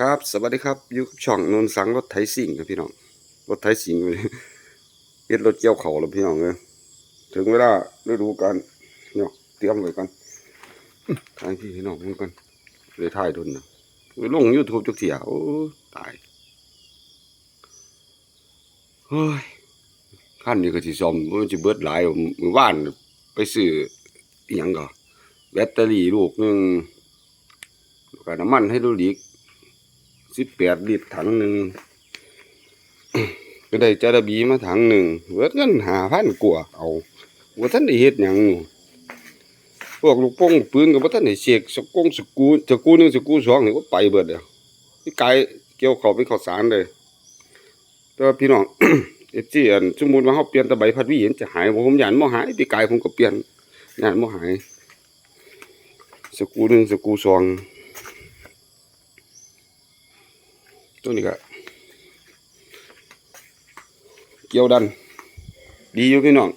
ครับสวัสดีครับอยู่กับช่องนนสังรถไถสิงครับพี่น้องรถไถสิงเลยเฮ็ดรถเกี่ยวเขาแล้วพี่น้องเอ้ยถึงเวลาฤดูกาลเนาะเตรียมไว้กันทางที่พี่น้องมันกันเลยถ่ายดุนนะไปลง YouTube จักเที่ยโอ้ตายเฮ้ยคันนี้ก็สิซ่อมมันสิเบิดหลายมือวานไปซื้ออยังก็แบตเตอรี่ลูกหนึงแล้วก็น้ำมันไฮดรอลิก สิบแปดลิตรถังหนึ่งก็ได้จระบีมาถังหนึ่งเวิร์ดเงินหาพันกว่าเอาว่าท่านได้เฮ็ดหยังพวกลูกโป่งปืนก็บ่ท่านได้เสกสกงสกูสกูหนึ่งสกูสองนี่ก็ไปเบิดแล้วพี่ไกายเกี่ยวเข้าไปข้าสารเลยแต่ว่าพี่น้องเอฟซีอันสมมุติว่าเฮาเปลี่ยนตะไบพัดวีเห็นจะหายบ่ผมย่านบ่หายพี่ไกายผมก็เปลี่ยนย่านบ่หายสกูหนึ่งสกูสอง ตัวนี้ก็เกี่ยวดัน ดีอยู่พี่น้อง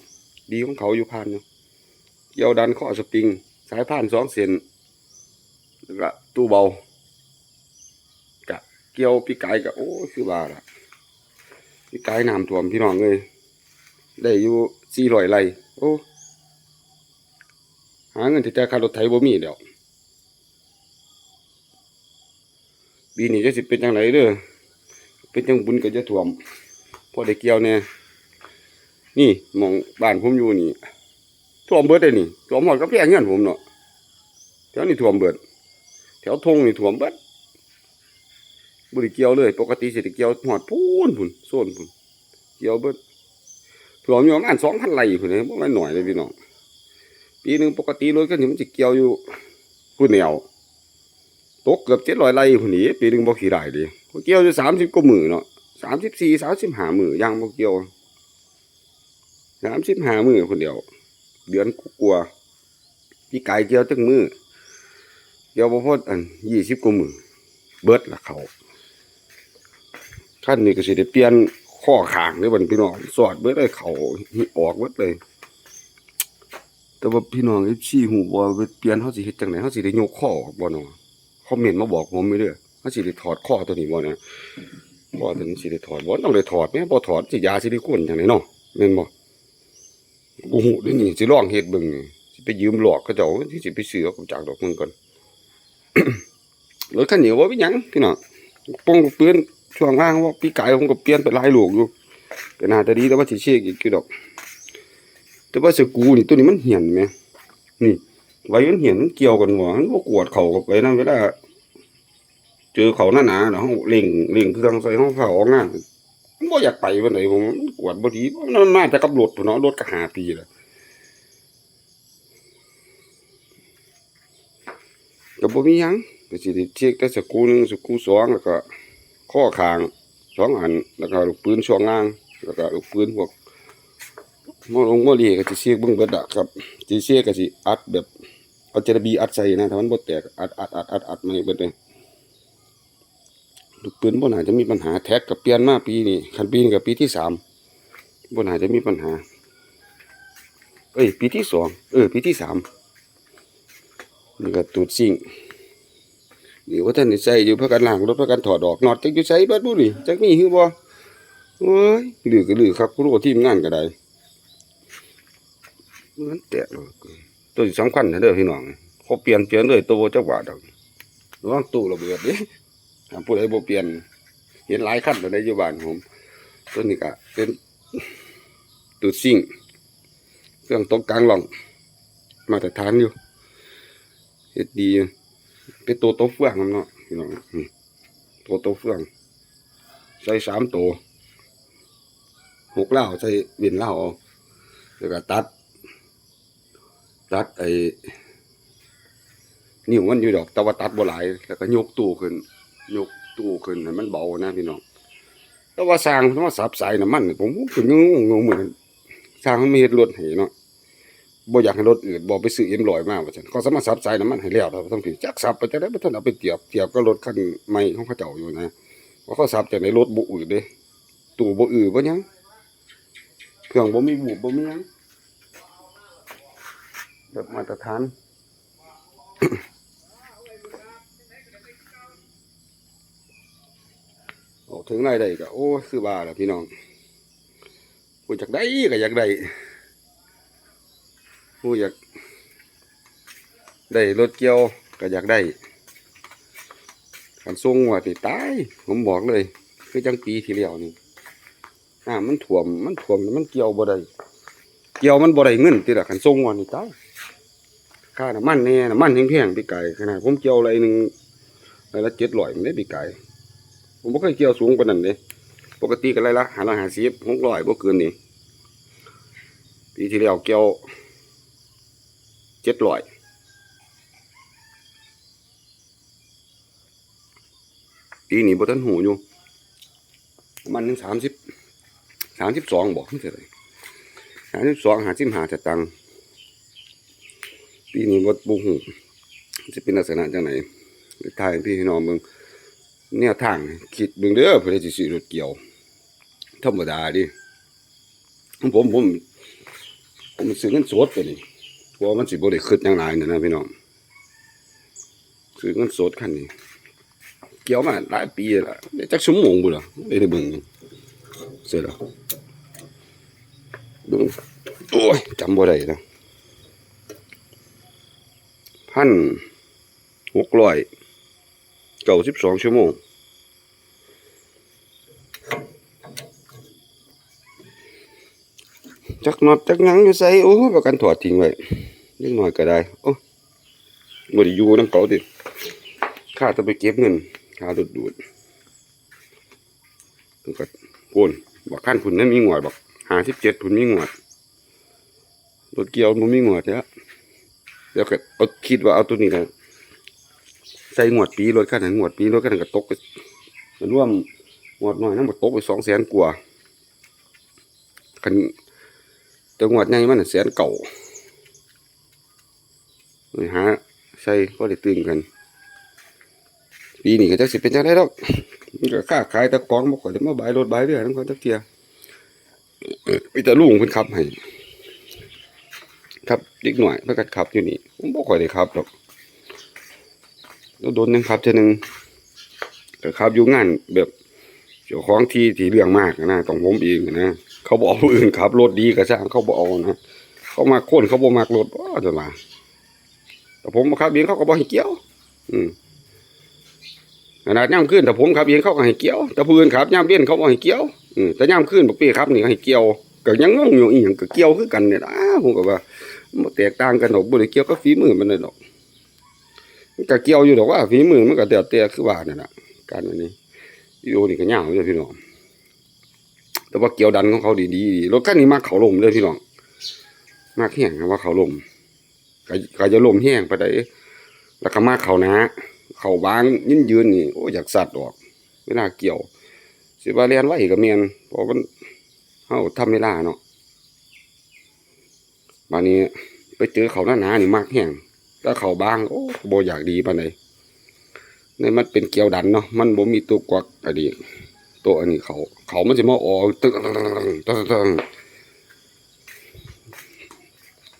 ดีของเขาอยู่พานอยู่เกี่ยวดันข้อสปริง สายพานสองเส้นแล้วก็ตู้เบากะเกี่ยวปีกไก่กะโอ้คือว่าละปีกไก่น้ำท่วมพี่น้องเลยได้อยู่สี่ร้อยไร่โอ้หาเงินที่แต่ค่ารถไถบ่มีเดี๋ยว ปีนี้จะสิเป็นจังไรเด้อเป็นจังบุญก็จะท่วมพอได้เกี่ยวแน่นี่มองบ้านผมอยู่นี่ท่วมเบิดเลยนี่ท่วมหมดก็แพงเงินผมเนาะแถวนี้ท่วมเบิด แถวทงนี่ท่วมเบิดบ่ได้เกี่ยวเลย ปกติสิได้เกี่ยวหอดพูนพุนโซนพุนเกี่ยวเบิดท่วมอยู่ประมาณ2,000ไร่พุ่นเลยบ่แม่นน้อยเลยพี่น้องปีหนึ่งปกติรถก็สิมันสิเกี่ยวอยู่พุ่นแนว ตกเกือบเจ็ดร้อยไร่พุ่นนี้ปีหนึ่งบ่ขี่ได้ดิบ่เกี่ยวอยู่สามสิบกว่ามือเนาะสามสิบสี่สามสิบห้ามือย่างบ่เกี่ยวสามสิบห้ามือคนเดียว เดือนกลัวพี่ไก่เกี่ยวจักมือเกี่ยวบ่พออันยี่สิบกว่ามือเบิดละเขาขั้นนี้ก็สิได้เปลี่ยนข้อขางเด้บันพี่น้องสอดเบิดเลยเขาออกเบิดเลยแต่ว่าพี่น้อง FC ฮู้บ่ว่าเปลี่ยนเฮาสิเฮ็ดจังไดเฮาสิได้ยกข้อออกบ่เนาะ คอมเมนต์มาบอกผมไม่เด้อว่าสิได้ถอดข้อตัวนี้บ่นะบ่ตัวนี้สิได้ถอดบ่ต้องได้ถอดแม่บ่ถอดสิยาซิลิโคนจังไดเนาะแม่นบ่กูฮู้เด้อนี่สิลองเฮ็ดเบิ่งนี่สิไปยืมหลอกเขาเจ้าสิสิไปซื้อเอาจากดอกมึงก่อนรถคันนี้บ่เป็นหยังพี่น้องปงเปลี่ยนช่วงล่างว่าปีไกายผมก็เปลี่ยนไปหลายลูกอยู่ก็น่าจะดีแต่ว่าสิเช็คอีกคือดอก แต่ว่าสกูนี่ตัวนี้มันเหี่ยนแหมนี่ ไว้มันเห็นเกี่ยวกันหัวมันก็กวดเข่ากับไปนั่นเวลาเจอเขาหน้าหนาเนาะเขาเล่งเล่งเครื่องใส่ห้องเขาออกงานมันบ่อยากไปวันไหนผมกวดบ่ดีมันมาแต่กับรถพุ่นเนาะรถก็หาปีแล้วก็บ่มีหยังก็สิได้เช็คแต่สกูหนึงสกูสองแล้วก็ ข้อคางสองอันแล้วก็ลูกปืนช่วงล่าง แล้วก็ลูกปืนพวกมอลงมอลีก็สิเช็คเบิ่งเบิดอะครับสิเช็คก็สิอัดแบบ เอาเจระบีอัดใส่นะถ้ามันบ่แตกอัดอัดอัดอัดอัดมาให้เบิดเลยลูกปืนบน่าจะมีปัญหาแท็กกับเปลี่ยนมาปีนี้คันปีนี้กับปีที่สามบน่าจะมีปัญหา เอ้ย ปีที่สองเออ ปีที่สามนี่ก็ตูดซิ่งนี่ว่าท่านใส่อยู่เพื่อกันล้างรถเพื่อกันถอดออกน็อตจักอยู่ใส่เบิดบ่นี่จักมีคือบ่โอ้ยลือก็ลือครับรู้ว่าทีมงานก็ได้มันแตกเลย ตัวสำคัญนะเด้อพี่น้องเขาเปลี่ยนเปลี่ยนเลยตัวจักบาทดอกระวังตู้ระเบิดเด้ถ้าผู้ใดบ่เปลี่ยน เห็นหลายคันแล้วในอยู่บ้านผมตัวนี้ก็เป็นตูดซิ่งเครื่องตกกลางหล่อง มาตรฐานอยู่เฮ็ดดีเป็นตัวโตเฟืองนเนาะพี่น้องตัวโตเฟืองใส่สามตัวหกเหล้าใส่เวียนเหล้าเอาแล้วก็ตัด ตัดไอ้นิ้วมันอยู่ดอกแต่ว่าตัดบ่หลายแล้วก็ยกตู้ขึ้น ยกตู้ขึ้นให้มันเบานะพี่น้องแต่ว่าสร้างเพราะว่าสับสายน้ำมันผมก็ยังงงเหมือนสร้างมันมีเฮ็ดรถให้เนาะบ่อยากให้รถอื่นบ่ไปซื้อเอ็มลอยมาว่าซั่นเขาสามารถสับสายน้ำมันให้แล้วเราต้องผิดจักสับไปจะได้บ่ทันเอาไปเทียบเทียบกับรถคันใหม่ของเขาเจ้าอยู่นะว่าเขาสับจากในรถบ่อืดเด้ตู้บ่อืดบ่ยังเครื่องบ่มีบูบบ่มียัง แบบมาตรฐานถึงรายได้ก็โอ้คือบาแล้วพี่น้องผู้อยากได้ก็อยากได้ผู้อยากได้รถเกี่ยวก็อยากได้การส่งว่าติตาย ผมบอกเลย คือจังปีที่แล้วนี่อ่ามันถ่วมมันถ่วมมันเกี่ยวบ่ได้เกี่ยวมันบ่ได้เงินติละคันส่งว่านี่ตาย ค่าน้ำมันแน่น้ำมันแพงๆพี่ไก่ขนาดผมเกี่ยวอะไรหนึ่งอะไรละ700มันได้พี่ไก่ผมบ่เคยเกี่ยวสูงกว่านั้นเด้ปกติก็ไรละหาละหาสิบหกร้อยบ่เกินนี่ปีที่แล้วเกี่ยวเจ็ดร้อยปีนี้บ่ทันหูอยู่มันหนึ่งสามสิบสามสิบสองบอกเท่าไหร่สามสิบสองหาสิบหาจะตังค์ ปีนี้บ่บ่หูจะเป็นลักษณะจังไหนถ่ายพี่ให้น้องเบิ่งแนวทางคิดเบิ่งเด้อเพื่อสิซื้อรถเกี่ยวธรรมดาดิผมผมผมซื้อเงินสดไปนี่เพราะว่ามันสิบ่ได้คิดอย่างไรนะนะพี่น้องซื้อเงินสดคันนี้ เกี่ยวมาหลายปีแล้วได้จักชั่วโมงบุล่ะได้ได้เบิ่งเสร็จแล้วเบิ่งโอ้ยจำบ่ได้นะ พันหกร้อยเก้าสิบสองชั่วโมงจักน็อตจักหยังอยู่ใส่โอ้ประกันถอดทิ้งไว้นิดหน่อยก็ได้โอ้บ่ได้อยู่นำเขาดิข้าต้องไปเก็บเงินค่าดูดดูดแล้วก็พูนบอกขั้นพุ่นนั้นมีงวดบอกห้าสิบเจ็ดพุ่นมีงวดรถเกี่ยวมันมีงวดเนี่ย แล้วก็เอาคิดว่าเอาตัวนี้นะใส่งวดปีรถคันนั้นงวดปีรถคันนั้นก็ตกไปมันร่วมงวดหน้อยนั่นบ่ตกไปสองแสนกว่าคันแต่งวดใหญ่มันแสนเก่าเลยหาใส่ก็ได้ตื่นกัน ปีนี้ก็จักสิเป็นจังได๋ดอกมันก็ค้าขายแตะกองบ่ค่อยได้มาบายรถบายเรือทั้งคนจักเทียมีแต่ลุงเพิ่นขับให้ครับเด็กหน่อยเพิ่นก็ขับอยู่นี่ บ่ค่อยได้ขับดอกแล้วโดนนึงครับเจานึงก็ครับอยู่งานแบบเจ้าของที่ที่เรื่องมากนะต้องผมเองนะเขาบอกผู้อื่นขับรถดีก็ช่างเขาบอกนะเขามาคนเขาบ่มากรถว่าจะมาแต่ผมขับเองเขาก็บ่ให้เกี่ยว อืมขนาดย่ำขึ้นแต่ผมขับเองเขาก็ให้เกี่ยวแต่ผู้อื่นขับย่ำเบี้ยนเขาบ่ให้เกี่ยวอืมแต่ย่ำขึ้นบอกพี่ครับนี่ให้เกี่ยวก็ยังงงอยู่อีหยังก็เกี่ยวคือกันเนี่ยนะผมก็ว่า บ่แตกต่างกันดอกบ่ได้เกี่ยวกับฝีมือมันเลยดอกมันก็เกี่ยวอยู่ดอกว่าฝีมือมันก็เดียเตียคือว่านั่นแหละการอันนี้วิดีโอนี่ก็ยาวเลยพี่น้องแต่ว่าเกี่ยวดันของเขาดีๆดีรถคันนี้มากเขาลมเลยพี่น้องมากแห้งนะว่าเขาลมก็จะลมแห้งไปได้แล้วก็มากเขานะเขาบางยืนยืนนี่โอ้อยากสัตว์ออก เวลาเกี่ยวสิว่าเรียนไหว้ก็เมียนเพราะมันเฮาทำเวลาเนาะ บานนี้ไปเจอเขาหน้าหนานี่มากแห้งถ้าเขาบางโอ้โบอยากดีปานใดนี่มันเป็นเกลียวดันเนาะมันบ่มีตัวกวักอันนี้ตัวอันนี้เขา เขามันสิมาออกตึ้งตึ้งตึ้ง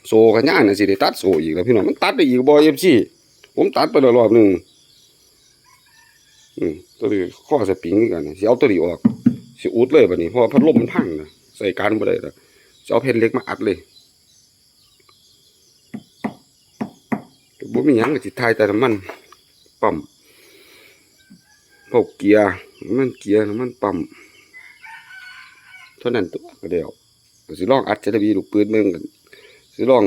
โซกันย่านน่ะสิได้ตัดโซอีกแล้วพี่น้องมันตัดได้อีกบ่ FC ผมตัดไปแล้วรอบหนึ่งอืมตัวนี้ข้อสปริงกันสิเอาตัวนี้ออกสิอุดเลยบัดนี้เพราะพัดลมมันพังนะใส่การบ่ได้แล้วสิเอาแผ่นเล็กมาอัดเลย บ่มีหยังก็สิทายแต่น้ำมันปั๊มพวกเกียร์น้ำมันเกียร์น้ำมันปั๊มเท่านั้นตัวก็เดียวสิลองอัดจะได้มีลูกปืนเบิ่งกันสิลอง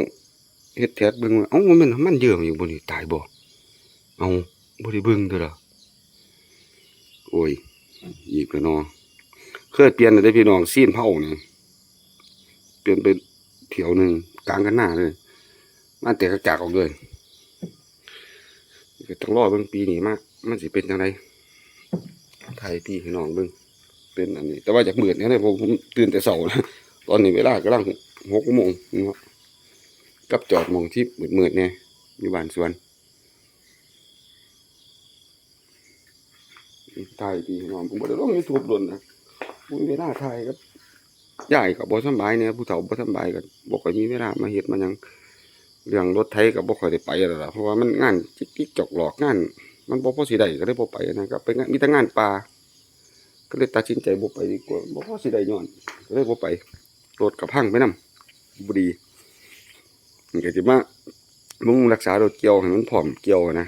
เฮ็ดแทสเบิ่งว่าเอ้ามันน้ำมันเยอะอยู่บ่นี่ตายบ่เอาบ่ได้เบิ่งเด้อล่ะโอ้ยอีกแล้วเนาะเคยเปลี่ยนได้พี่น้องซีนเผาเนี่ยเปลี่ยนไปเที่ยวหนึ่งกลางกันหน้าเลยมันแต่กระจากออกเลย ก็ต้องรอเบิ่งปีนี้มากมันสิเป็นจังไดไทยพี่ให้น้องเบิ่งเป็นอันนี้ แต่ว่าจากเบื่อเนี่ยนะผมผมตื่นแต่เช้านะตอนนี้เวลากำลังหกโมงเนาะกับจอดมองที่เมืดๆเนี่ยอยู่บ้านสวนไทยพี่ให้น้องผมบ่ได้ลง YouTube โดนนะผมมีเวลาถ่ายครับยายก็บ่สำบายเนี่ยผู้เฒ่าบ่สบายก็บ่ค่อยมีเวลามาเฮ็ดมาหยัง เรื่องรถไถก็บ่ค่อยได้ไปแล้วล่ะเพราะว่ามันงานจิกจิกจอกหลอกงาน มันบ่พอสิได้ก็เลยบ่ไปนะก็ไปงานมีแต่งานป่าก็เลยตัดสินใจบ่ไปดีกว่าบ่พอสิได้ย้อนก็เลยบ่ไปรถกับพังไปนำบ่ดีมันก็สิมามึงรักษารถเกี่ยวให้มันพร้อมเกี่ยวนะ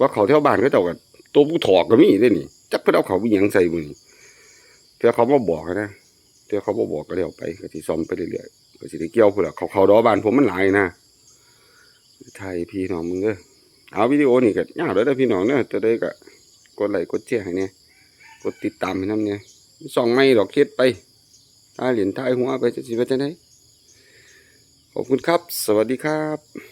ว่าเขาแถวบ้านก็เจ้าก็ตัวผู้ถอกก็มีเด้นี่จักเพิ่นเอาเขาอีหยังใส่มื้อนี้เพื่อเขามาบอกนะเพื่อเขาบ่บอกก็แล้วไปก็สิซ่อมไปเรื่อยๆก็สิได้เกี่ยวพุ่นล่ะเขาเขาดอบ้านผมมันหลายนะ ไทยพี่น้องมึงเด้อเอาวิดีโอนี่ก็ยาวแล้วเด้พี่น้องเนี่ยจะได้ก็กดไลค์กดแชร์ให้เนี่ยกดติดตามให้น้ำเนี่ยส่องไม่ดอกเฮ็ดไปถ้าเหรียญท้ายหัวไปจะสิไปจะไหนขอบคุณครับ สวัสดีครับ